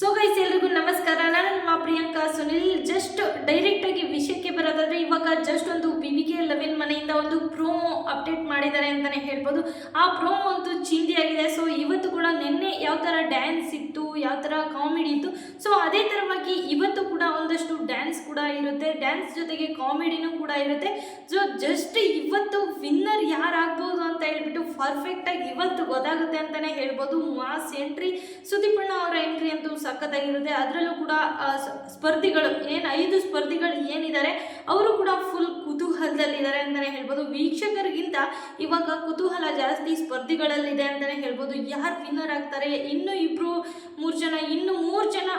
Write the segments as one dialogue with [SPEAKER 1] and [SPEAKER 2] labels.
[SPEAKER 1] So guys ಎಲ್ರಿಗೂ ನಮಸ್ಕಾರ. ನಾನು ನಿಮ್ಮ ಪ್ರಿಯಾಂಕಾ ಸುನಿಲ್. ಜಸ್ಟ್ ಡೈರೆಕ್ಟ್ ಆಗಿ ವಿಷಯಕ್ಕೆ ಬರೋದಾದ್ರೆ, ಇವಾಗ ಜಸ್ಟ್ ಒಂದು ಬಿ ವಿ ಕೆ ಲೆವೆನ್ ಮನೆಯಿಂದ ಒಂದು ಪ್ರೋಮೋ ಅಪ್ಡೇಟ್ ಮಾಡಿದ್ದಾರೆ ಅಂತಾನೆ ಹೇಳ್ಬೋದು. ಆ ಪ್ರೋಮೋ ಅಂತೂ ಚಿಂದಿಯಾಗಿದೆ ಸೊ ಇವತ್ತು ಕೂಡ ನಿನ್ನೆ ಯಾವ ಥರ ಡ್ಯಾನ್ಸ್ ಇತ್ತು, ಯಾವ ಥರ ಕಾಮಿಡಿ ಇತ್ತು. ಸೊ ಅದೇ ಥರವಾಗಿ ಇವತ್ತು ಕೂಡ ಒಂದಷ್ಟು ಡ್ಯಾನ್ಸ್ ಕೂಡ ಇರುತ್ತೆ. ಡ್ಯಾನ್ಸ್ ಜೊತೆಗೆ ಕಾಮಿಡಿನೂ ಕೂಡ ಇರುತ್ತೆ. ಸೊ ಜಸ್ಟ್ ಇವತ್ತು ವಿನ್ನರ್ ಯಾರಾಗ್ಬೋದು ಅಂತ ಹೇಳ್ಬಿಟ್ಟು ಪರ್ಫೆಕ್ಟಾಗಿ ಇವತ್ತು ಗೊತ್ತಾಗುತ್ತೆ ಅಂತಲೇ ಹೇಳ್ಬೋದು. ಮಾಸ್ ಎಂಟ್ರಿ ಸುದೀಪಣ್ಣ ಅವರ ಎಂಟ್ರಿ ಅಂತೂ ಸಖತ್ತಾಗಿರುತ್ತೆ. ಅದರಲ್ಲೂ ಕೂಡ ಸ್ಪರ್ಧಿಗಳು, ಏನು ಐದು ಸ್ಪರ್ಧಿಗಳು ಏನಿದ್ದಾರೆ, ಅವರು ಕೂಡ ಫುಲ್ ಕುತೂಹಲದಲ್ಲಿದ್ದಾರೆ ಅಂತಲೇ ಹೇಳ್ಬೋದು. ವೀಕ್ಷಕರಿಗಿಂತ ಇವಾಗ ಕುತೂಹಲ ಜಾಸ್ತಿ ಸ್ಪರ್ಧಿಗಳಲ್ಲಿದೆ ಅಂತಲೇ ಹೇಳ್ಬೋದು. ಯಾರು ವಿನ್ನರ್ ಆಗ್ತಾರೆ? ಇನ್ನೂ ಇಬ್ಬರು ಮೂರು ಜನ, ಇನ್ನು ಮೂರು ಜನ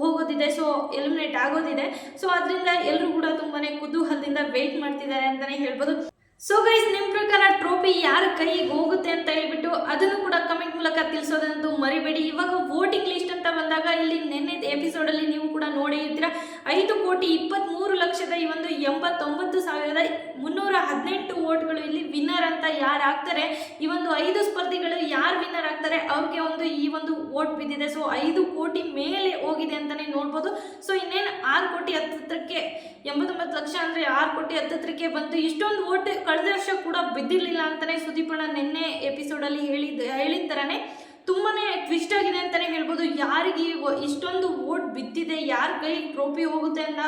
[SPEAKER 1] ಹೋಗೋದಿದೆ. ಸೊ ಎಲಿಮಿನೇಟ್ ಆಗೋದಿದೆ. ಸೊ ಅದರಿಂದ ಎಲ್ಲರೂ ಕೂಡ ತುಂಬಾ ಕುತೂಹಲದಿಂದ ವೆಯ್ಟ್ ಮಾಡ್ತಿದ್ದಾರೆ ಅಂತಲೇ ಹೇಳ್ಬೋದು. ಸೊ ಗೈಸ್ ನಿಮ್ಮ ಪ್ರಕಾರ ಟ್ರೋಫಿ ಯಾರ ಕೈಗೆ ಹೋಗುತ್ತೆ ಅಂತ ಹೇಳ್ಬಿಟ್ಟು ಅದನ್ನು ಕೂಡ ಕಮೆಂಟ್ ಮೂಲಕ ತಿಳಿಸೋದಂತೂ ಮರಿಬೇಡಿ. ಇವಾಗ ವೋಟಿಂಗ್ ಲಿಸ್ಟ್ ಬಂದಾಗ ಇಲ್ಲಿ ನಿನ್ನೆ ಎಪಿಸೋಡಲ್ಲಿ ನೀವು ಕೂಡ ನೋಡಿ ಇರ್ತೀರಾ. ಐದು ಕೋಟಿ ಇಪ್ಪತ್ತ್ಮೂರು ಲಕ್ಷದ ಈ ಒಂದು ಎಂಬತ್ತೊಂಬತ್ತು ಸಾವಿರದ ಮುನ್ನೂರ ಹದಿನೆಂಟು ವೋಟ್ಗಳು ಇಲ್ಲಿ ವಿನ್ನರ್ ಅಂತ ಯಾರು ಆಗ್ತಾರೆ? ಈ ಒಂದು ಐದು ಸ್ಪರ್ಧಿಗಳು ಯಾರು ವಿನ್ನರ್ ಆಗ್ತಾರೆ? ಅವ್ರಿಗೆ ಒಂದು ಈ ಒಂದು ವೋಟ್ ಬಿದ್ದಿದೆ. ಸೊ ಐದು ಕೋಟಿ ಮೇಲೆ ಹೋಗಿದೆ ಅಂತಲೇ ನೋಡ್ಬೋದು. ಸೊ ಇನ್ನೇನು ಆರು ಕೋಟಿ ಹತ್ತತ್ರಕ್ಕೆ, ಎಂಬತ್ತೊಂಬತ್ತು ಲಕ್ಷ ಅಂದರೆ ಆರು ಕೋಟಿ ಹತ್ತತ್ರಕ್ಕೆ ಬಂತು ಇಷ್ಟೊಂದು ವೋಟ್ ಕಳೆದ ವರ್ಷ ಕೂಡ ಬಿದ್ದಿರಲಿಲ್ಲ ಅಂತಲೇ ಸುದೀಪಣ್ಣ ನಿನ್ನೆ ಎಪಿಸೋಡಲ್ಲಿ ಹೇಳಿದ್ದು ಹೇಳಿದ ಥರನೇ ತುಂಬಾ ಟ್ವಿಸ್ಟ್ ಆಗಿದೆ ಅಂತಲೇ ಹೇಳ್ಬೋದು. ಯಾರಿಗೆ ಇಷ್ಟೊಂದು ಓಟ್ ಬಿದ್ದಿದೆ, ಯಾರ ಕೈ ಟ್ರೋಫಿ ಹೋಗುತ್ತೆ ಅಂತ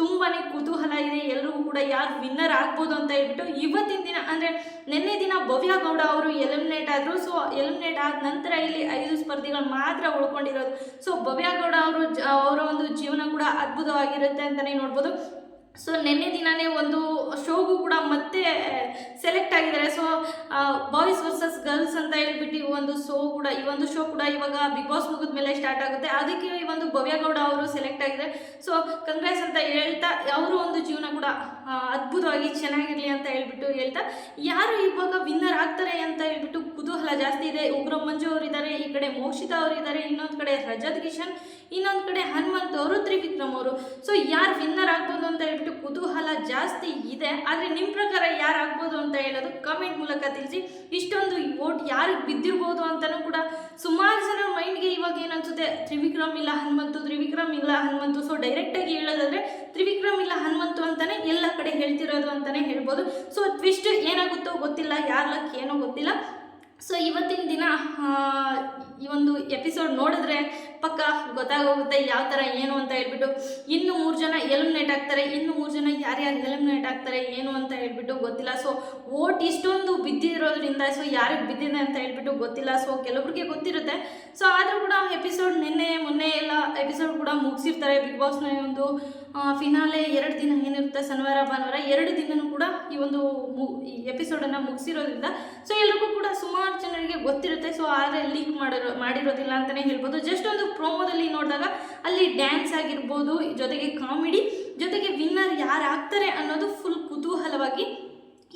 [SPEAKER 1] ತುಂಬಾ ಕುತೂಹಲ ಇದೆ. ಎಲ್ಲರೂ ಕೂಡ ಯಾರು ವಿನ್ನರ್ ಆಗ್ಬೋದು ಅಂತ ಹೇಳ್ಬಿಟ್ಟು ಇವತ್ತಿನ ದಿನ ಅಂದರೆ ನಿನ್ನೆ ದಿನ ಭವ್ಯ ಗೌಡ ಅವರು ಎಲಿಮಿನೇಟ್ ಆದರು. ಸೊ ಎಲಿಮಿನೇಟ್ ಆದ ನಂತರ ಇಲ್ಲಿ ಐದು ಸ್ಪರ್ಧಿಗಳು ಮಾತ್ರ ಉಳ್ಕೊಂಡಿರೋದು. ಸೊ ಭವ್ಯ ಗೌಡ ಅವರು ಅವರ ಒಂದು ಜೀವನ ಕೂಡ ಅದ್ಭುತವಾಗಿರುತ್ತೆ ಅಂತಲೇ ನೋಡ್ಬೋದು. ಸೊ ನಿನ್ನೆ ದಿನನೇ ಒಂದು ಶೋಗೂ ಕೂಡ ಮತ್ತೆ ಸೆಲೆಕ್ಟ್ ಆಗಿದ್ದಾರೆ. ಸೊ ಬಾಯ್ಸ್ ವರ್ಸಸ್ ಗರ್ಲ್ಸ್ ಅಂತ ಹೇಳ್ಬಿಟ್ಟು ಈ ಒಂದು ಶೋ ಕೂಡ, ಈ ಒಂದು ಶೋ ಕೂಡ ಇವಾಗ ಬಿಗ್ ಬಾಸ್ ಮುಗಿದ ಮೇಲೆ ಸ್ಟಾರ್ಟ್ ಆಗುತ್ತೆ. ಅದಕ್ಕೆ ಈ ಒಂದು ಭವ್ಯಗೌಡ ಅವರು ಸೆಲೆಕ್ಟ್ ಆಗಿದೆ ಸೊ ಕಂಗ್ರೆಸ್ ಅಂತ ಹೇಳ್ತಾ, ಅವರು ಒಂದು ಜೀವನ ಕೂಡ ಅದ್ಭುತವಾಗಿ ಚೆನ್ನಾಗಿರಲಿ ಅಂತ ಹೇಳ್ಬಿಟ್ಟು ಹೇಳ್ತಾ, ಯಾರು ಇವಾಗ ವಿನ್ನರ್ ಆಗ್ತಾರೆ ಅಂತ ಹೇಳ್ಬಿಟ್ಟು ಕುತೂಹಲ ಜಾಸ್ತಿ ಇದೆ. ಉಗ್ರ ಮಂಜು ಅವರಿದ್ದಾರೆ. ಕಡೆ ಅವರು ಇದ್ದಾರೆ ಇನ್ನೊಂದು ಕಡೆ ರಜತ್ ಕಿಶನ್, ಇನ್ನೊಂದು ಕಡೆ ಹನುಮಂತ್ ಅವರು ತ್ರಿವಿಕ್ರಮ್ ಅವರು. ಸೊ ಯಾರು ವಿನ್ನರ್ ಆಗ್ಬೋದು ಅಂತ ಹೇಳ್ಬಿಟ್ಟು ಕುತೂಹಲ ಜಾಸ್ತಿ ಇದೆ. ಆದರೆ ನಿಮ್ಮ ಪ್ರಕಾರ ಯಾರು ಆಗ್ಬೋದು ಅಂತ ಹೇಳೋದು ಕಮೆಂಟ್ ಮೂಲಕ ತಿಳಿಸಿ. ಇಷ್ಟೊಂದು ವೋಟ್ ಯಾರಿಗೆ ಬಿದ್ದಿರ್ಬೋದು ಅಂತಲೂ ಕೂಡ ಸುಮಾರು ಜನ ಮೈಂಡ್ಗೆ ಇವಾಗ ಏನನ್ಸುತ್ತೆ ತ್ರಿವಿಕ್ರಮ್ ಇಲ್ಲ ಹನುಮಂತು, ತ್ರಿವಿಕ್ರಮ್ ಇಲ್ಲ ಹನುಮಂತು. ಸೊ ಡೈರೆಕ್ಟಾಗಿ ಹೇಳೋದಾದ್ರೆ ತ್ರಿವಿಕ್ರಮ್ ಇಲ್ಲ ಹನುಮಂತು ಅಂತಾನೆ ಎಲ್ಲ ಕಡೆ ಹೇಳ್ತಿರೋದು ಅಂತಾನೆ ಹೇಳ್ಬೋದು. ಸೊ ಟ್ವಿಸ್ಟ್ ಏನಾಗುತ್ತೋ ಗೊತ್ತಿಲ್ಲ, ಯಾರ ಲಕ್ ಏನೋ ಗೊತ್ತಿಲ್ಲ. ಸೊ ಇವತ್ತಿನ ದಿನ ಈ ಒಂದು ಎಪಿಸೋಡ್ ನೋಡಿದ್ರೆ ಪಕ್ಕ ಗೊತ್ತಾಗೋಗುತ್ತೆ ಯಾವ ಥರ ಏನು ಅಂತ ಹೇಳ್ಬಿಟ್ಟು, ಇನ್ನು ಮೂರು ಜನ ಎಲಿಮಿನೇಟ್ ಆಗ್ತಾರೆ, ಇನ್ನು ಮೂರು ಜನ ಯಾರ್ಯಾರು ಎಲಿಮಿನೇಟ್ ಆಗ್ತಾರೆ, ಏನು ಅಂತ ಹೇಳ್ಬಿಟ್ಟು ಗೊತ್ತಿಲ್ಲ. ಸೊ ಓಟ್ ಇಷ್ಟೊಂದು ಬಿದ್ದಿರೋದ್ರಿಂದ ಸೊ ಯಾರಿಗೆ ಬಿದ್ದಿದೆ ಅಂತ ಹೇಳ್ಬಿಟ್ಟು ಗೊತ್ತಿಲ್ಲ. ಸೊ ಕೆಲವ್ರಿಗೆ ಗೊತ್ತಿರುತ್ತೆ. ಸೊ ಆದರೂ ಕೂಡ ಎಪಿಸೋಡ್ ನಿನ್ನೆ, ಮೊನ್ನೆ ಎಲ್ಲ ಎಪಿಸೋಡ್ ಕೂಡ ಮುಗಿಸಿರ್ತಾರೆ. ಬಿಗ್ ಬಾಸ್ನ ಒಂದು ಫಿನಾಲೆ ಎರಡು ದಿನ ಏನಿರುತ್ತೆ, ಶನಿವಾರ, ಭಾನುವಾರ, ಎರಡು ದಿನವೂ ಕೂಡ ಈ ಒಂದು ಮು ಎಪಿಸೋಡನ್ನು ಮುಗಿಸಿರೋದ್ರಿಂದ. ಸೊ ಎಲ್ರಿಗೂ ಕೂಡ ಗೊತ್ತಿರುತ್ತೆ. ಸೊ ಆದರೆ ಲೀಕ್ ಮಾಡಿರೋ, ಮಾಡಿರೋದಿಲ್ಲ ಅಂತಲೇ ಹೇಳ್ಬೋದು. ಜಸ್ಟ್ ಒಂದು ಪ್ರೋಮೋದಲ್ಲಿ ನೋಡಿದಾಗ ಅಲ್ಲಿ ಡ್ಯಾನ್ಸ್ ಆಗಿರ್ಬೋದು, ಜೊತೆಗೆ ಕಾಮಿಡಿ ಜೊತೆಗೆ ವಿನ್ನರ್ ಯಾರು ಆಗ್ತಾರೆ ಅನ್ನೋದು ಫುಲ್ ಕುತೂಹಲವಾಗಿ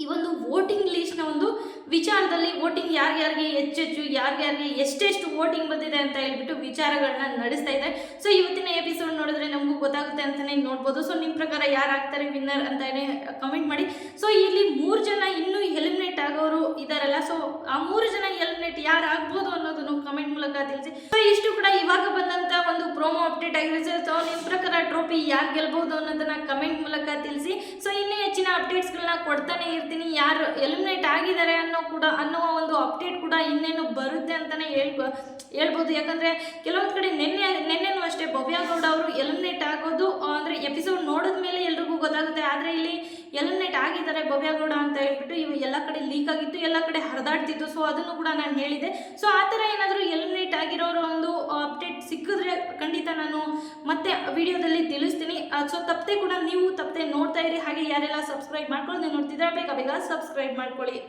[SPEAKER 1] ಈ ಒಂದು ವೋಟಿಂಗ್ ಲೀಸ್ಟ್ನ ಒಂದು ವಿಚಾರದಲ್ಲಿ ವೋಟಿಂಗ್ ಯಾರ್ಯಾರಿಗೆ ಹೆಚ್ಚೆಚ್ಚು ಯಾರ್ಯಾರಿಗೆ ಎಷ್ಟೆಷ್ಟು ವೋಟಿಂಗ್ ಬಂದಿದೆ ಅಂತ ಹೇಳ್ಬಿಟ್ಟು ವಿಚಾರಗಳನ್ನ ನಡೆಸ್ತಾ ಇದೆ ಸೊ ಇವತ್ತಿನ ಎಪಿಸೋಡ್ ನೋಡಿದ್ರೆ ನಮಗೂ ಗೊತ್ತಾಗುತ್ತೆ ಅಂತಾನೆ ನೋಡ್ಬೋದು. ಸೊ ನಿಮ್ಮ ಪ್ರಕಾರ ಯಾರು ಆಗ್ತಾರೆ ವಿನ್ನರ್ ಅಂತಾನೆ ಕಮೆಂಟ್ ಮಾಡಿ. ಸೊ ಇಲ್ಲಿ ಮೂರು ಜನ ಇನ್ನೂ ಎಲಿಮಿನೇಟ್ ಆಗೋರು ಇದಾರಲ್ಲ. ಸೊ ಆ ಮೂರು ಜನ ಎಲಿಮಿನೇಟ್ ಯಾರು ಆಗ್ಬೋದು ಅನ್ನೋದನ್ನು ಕಮೆಂಟ್ ಮೂಲಕ ತಿಳಿಸಿ. ಸೊ ಇಷ್ಟು ಕೂಡ ಇವಾಗ ಬಂದಂತ ಪ್ರೋಮೋ ಅಪ್ಡೇಟ್ ಆಗಿರುತ್ತೆ. ಸೊ ನಿಮ್ಮ ಪ್ರಕಾರ ಟ್ರೋಫಿ ಯಾರು ಗೆಲ್ಬಹುದು ಅನ್ನೋದನ್ನ ಕಮೆಂಟ್ ಮೂಲಕ ತಿಳಿಸಿ. ಸೊ ಇನ್ನೂ ಹೆಚ್ಚಿನ ಅಪ್ಡೇಟ್ಸ್ಗಳನ್ನ ಕೊಡ್ತಾನೆ ಇರ್ತೀನಿ. ಯಾರು ಎಲಿಮಿನೇಟ್ ಆಗಿದ್ದಾರೆ ಅನ್ನೋ ಕೂಡ ಅನ್ನೋ ಒಂದು ಅಪ್ಡೇಟ್ ಕೂಡ ಇನ್ನೇನು ಬರುತ್ತೆ ಅಂತಾನೆ ಹೇಳ್ಬೋ, ಹೇಳ್ಬೋದು. ಯಾಕಂದ್ರೆ ಕೆಲವೊಂದು ಕಡೆ ನಿನ್ನೆ ಗೌಡ ಅವರು ಎಲಿಮಿನೇಟ್ ಆಗೋದು, ಅಂದ್ರೆ ಎಪಿಸೋಡ್ ನೋಡಿದ ಮೇಲೆ ಎಲ್ರಿಗೂ ಗೊತ್ತಾಗುತ್ತೆ. ಆದರೆ ಇಲ್ಲಿ ಎಲಿಮಿನೇಟ್ ಆಗಿದ್ದಾರೆ ಗೌಡ ಅಂತ ಹೇಳ್ಬಿಟ್ಟು ಇವು ಎಲ್ಲ ಕಡೆ ಲೀಕ್ ಆಗಿತ್ತು, ಎಲ್ಲ ಕಡೆ ಹರಿದಾಡ್ತಿತ್ತು. ಸೊ ಅದನ್ನು ಕೂಡ ನಾನು ಹೇಳಿದೆ. ಸೊ ಆ ಥರ ಏನಾದರೂ ಎಲಿಮಿನೇಟ್ ಆಗಿರೋರ ಒಂದು ಅಪ್ಡೇಟ್ ಸಿಕ್ಕಿದ್ರೆ ಖಂಡಿತ ನಾನು ಮತ್ತೆ ವಿಡಿಯೋದಲ್ಲಿ ತಿಳಿಸ್ತೀನಿ. ಸೊ ತಪ್ಪದೆ ಕೂಡ ನೀವು ತಪ್ಪದೆ ನೋಡ್ತಾ ಇರಿ. ಹಾಗೆ ಯಾರೆಲ್ಲ ಸಬ್ಸ್ಕ್ರೈಬ್ ಮಾಡ್ಕೊಳ್ಳೋದು ನೋಡ್ತಿದ್ರೆ ಬೇಗ ಬೇಗ ಸಬ್ಸ್ಕ್ರೈಬ್ ಮಾಡ್ಕೊಳ್ಳಿ.